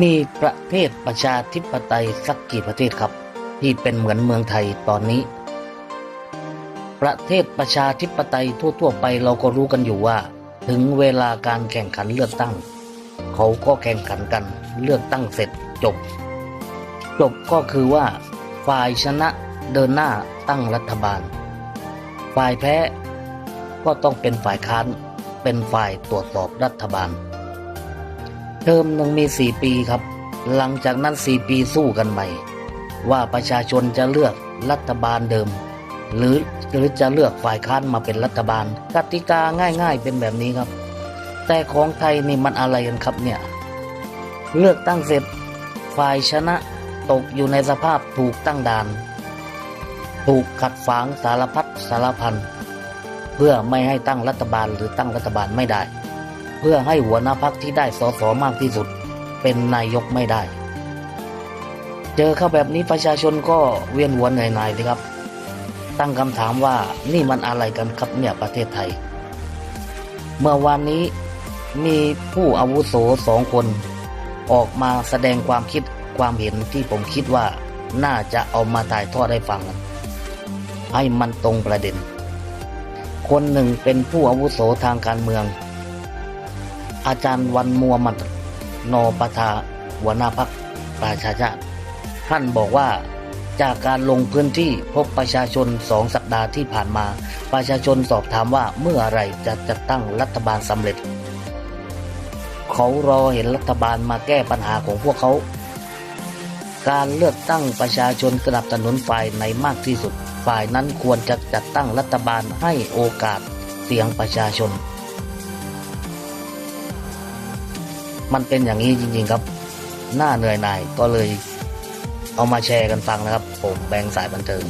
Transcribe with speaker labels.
Speaker 1: มีประเทศประชาธิปไตยสักกี่ประเทศครับ ที่เป็นเหมือนเมืองไทยตอนนี้ ประเทศประชาธิปไตยทั่ว ๆ ไปเราก็รู้กันอยู่ว่า ถึงเวลาการแข่งขันเลือกตั้ง เขาก็แข่งขันกันเลือกตั้งเสร็จจบ จบก็คือว่า ฝ่ายชนะเดินหน้าตั้งรัฐบาล ฝ่ายแพ้ก็ต้องเป็นฝ่ายค้านเป็นฝ่ายตรวจสอบรัฐบาล ทอมหนึ่งมีสี่ปีครับ หลังจากนั้นสี่ปีสู้กันใหม่ ว่าประชาชนจะเลือกรัฐบาลเดิม หรือหรือจะเลือกฝ่ายค้านมาเป็นรัฐบาลกติกาง่าย ๆ เป็นแบบนี้ครับ แต่ของไทยนี่มันอะไรกันครับเนี่ย เลือกตั้งเสร็จฝ่ายชนะตกอยู่ในสภาพถูกตั้งด่าน ถูกขัดฝางสารพัดสารพันเพื่อไม่ให้ตั้งรัฐบาลหรือตั้งรัฐบาลไม่ได้ เพื่อให้หัวหน้าพักที่ได้สสมากที่สุด เป็นนายกไม่ได้ เจอเข้าแบบนี้ประชาชนก็เวียนหัวเหนื่อยหน่ายเลยครับ ตั้งคำถามว่านี่มันอะไรกันครับเนี่ยประเทศไทย เมื่อวานนี้มีผู้อาวุโสสองคน ออกมาแสดงความคิดความเห็นที่ผมคิดว่าน่าจะเอามาถ่ายทอดให้ฟัง ให้มันตรงประเด็น คนหนึ่งเป็นผู้อาวุโสทางการเมือง อาจารย์วันมัวมัดนอปทาหัวหน้าพักประชาชาติท่านบอกว่าจากการลงพื้นที่พบประชาชนสองสัปดาห์ที่ผ่านมา ประชาชนสอบถามว่าเมื่อไรจะจัดตั้งรัฐบาลสำเร็จ เขารอเห็นรัฐบาลมาแก้ปัญหาของพวกเขา การเลือกตั้งประชาชนสนับสนุนฝ่ายไหนมากที่สุด ฝ่ายนั้นควรจะจัดตั้งรัฐบาลให้โอกาสเสียงประชาชน มันเป็นอย่างนี้จริงๆครับ หน้าเหนื่อยหน่ายก็เลยเอามาแชร์กันฟังนะครับ ผมแบงสายบันเทิง